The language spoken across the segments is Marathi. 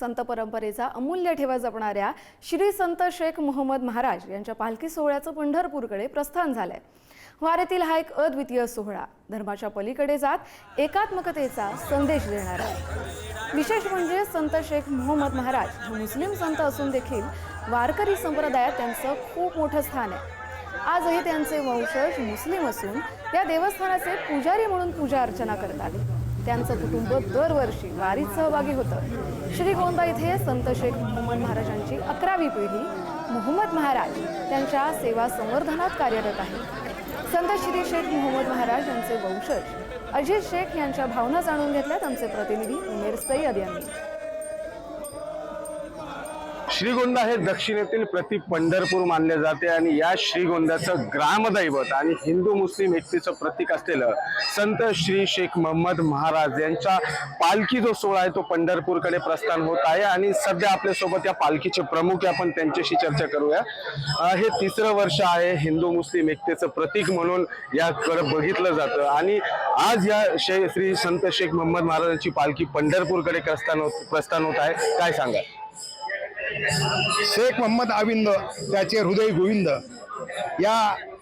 संत परंपरेचा अमूल्य ठेवा जपणाऱ्या श्री संत शेख मोहम्मद महाराज यांच्या पालखी सोहळ्याचं पंढरपूरकडे प्रस्थान झालंय. वारेतील हा एक अद्वितीय सोहळा. धर्माच्या पलीकडे जात एकात्मकतेचा संदेश देणारा. आहे विशेष म्हणजे संत शेख मोहम्मद महाराज हे मुस्लिम संत असून देखील वारकरी संप्रदायात त्यांचं खूप मोठं स्थान आहे. आजही त्यांचे वंशज मुस्लिम असून या देवस्थानाचे पुजारी म्हणून पूजा अर्चना करतात त्यांचं कुटुंब दरवर्षी वारीत सहभागी होतं. श्री गोंदा इथे संत शेख मोहम्मद महाराजांची अकरावी पिढी मोहम्मद महाराज त्यांच्या सेवा संवर्धनात कार्यरत आहे. संत श्री शेख मोहम्मद महाराज यांचे वंशज अजित शेख यांच्या भावना जाणून घेतल्यात आमचे प्रतिनिधी उमेर सय्यद यांनी. श्रीगोंदा हे दक्षिणेतील प्रति पंढरपूर मानले जाते आणि या श्रीगोंद्याचं ग्रामदैवत आणि हिंदू मुस्लिम एकतेचं प्रतीक असलेलं संत श्री शेख मोहम्मद महाराज यांच्या पालखी जो सोहळा आहे तो पंढरपूरकडे प्रस्थान होत आहे. आणि सध्या आपल्यासोबत या पालखीचे प्रमुख आहे. आपण त्यांच्याशी चर्चा करूया. हे तिसरं वर्ष आहे हिंदू मुस्लिम एकतेचं प्रतीक म्हणून याकडे बघितलं जातं. आणि आज या शे श्री संत शेख मोहम्मद महाराजांची पालखी पंढरपूरकडे प्रस्थान होत प्रस्थान होत आहे. काय सांगा शेख मोहम्मद अविंद त्याचे हृदय गोविंद. या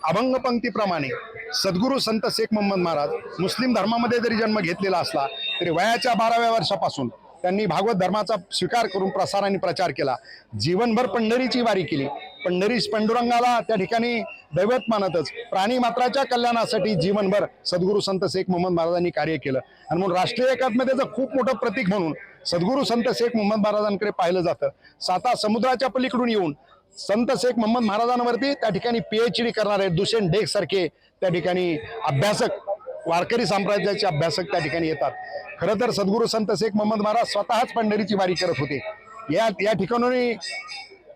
अभंग पंक्तीप्रमाणे सद्गुरू संत शेख मोहम्मद महाराज मुस्लिम धर्मामध्ये जरी जन्म घेतलेला असला तरी वयाच्या बाराव्या वर्षापासून त्यांनी भागवत धर्माचा स्वीकार करून प्रसार आणि प्रचार केला. जीवनभर पंढरीची वारी केली. पंढरी पांडुरंगाला त्या ठिकाणी दैवत मानतच. प्राणी मात्राच्या कल्याणासाठी जीवनभर सद्गुरू संत शेख मोहम्मद महाराजांनी कार्य केलं. आणि म्हणून राष्ट्रीय एकात्मतेचं खूप मोठं प्रतीक म्हणून सद्गुरू संत शेख मोहम्मद महाराजांकडे पाहिलं जातं. साता समुद्राच्या पलीकडून येऊन संत शेख मोहम्मद महाराजांवरती त्या ठिकाणी पीएच डी करणारे दुसेन डेक सारखे त्या ठिकाणी अभ्यासक वारकरी साम्राज्याचे अभ्यासक त्या ठिकाणी येतात. खरं तर सद्गुरू संत शेख मोहम्मद महाराज स्वतःच पंढरीची वारी करत होते. या या ठिकाणी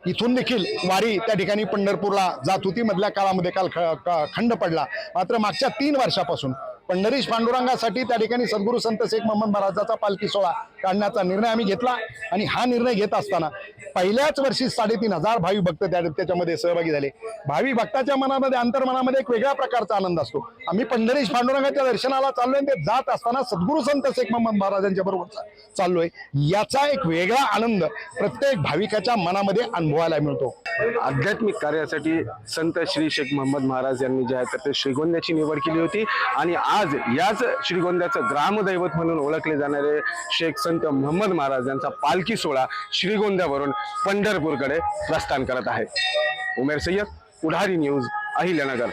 इथून देखील वारी त्या ठिकाणी पंढरपूरला जात होती. मधल्या काळामध्ये काल ख- खंड पडला. मात्र मागच्या तीन वर्षापासून पंढरीश पांडुरंगासाठी त्या ठिकाणी सद्गुरू संत शेख मोहम्मद महाराजाचा पालखी सोहळा काढण्याचा निर्णय आम्ही घेतला आणि हा निर्णय घेत असताना पहिल्याच वर्षी साडेतीन हजार भावी भक्त त्या त्याच्यामध्ये सहभागी झाले. भावी भक्ताच्या मनामध्ये अंतर्मनामध्ये एक वेगळ्या प्रकारचा आनंद असतो. आम्ही पंढरीश पांडुरंगाच्या दर्शनाला चाललोय आणि ते जात असताना सद्गुरू संत शेख मोहम्मद महाराजांच्या बरोबर चाललोय. याचा एक वेगळा आनंद प्रत्येक भाविकाच्या मनामध्ये अनुभवायला मिळतो. आध्यात्मिक कार्यासाठी संत श्री शेख मोहम्मद महाराज यांनी जे आहे तर ते श्रीगोंद्याची निवड केली होती. आणि आज याच श्रीगोंद्याचं ग्रामदैवत म्हणून ओळखले जाणारे शेख संत मोहम्मद महाराज यांचा पालखी सोहळा श्रीगोंद्यावरून पंढरपूरकडे प्रस्थान करत आहे. उमेर सय्यद पुढारी न्यूज अहिल्यानगर.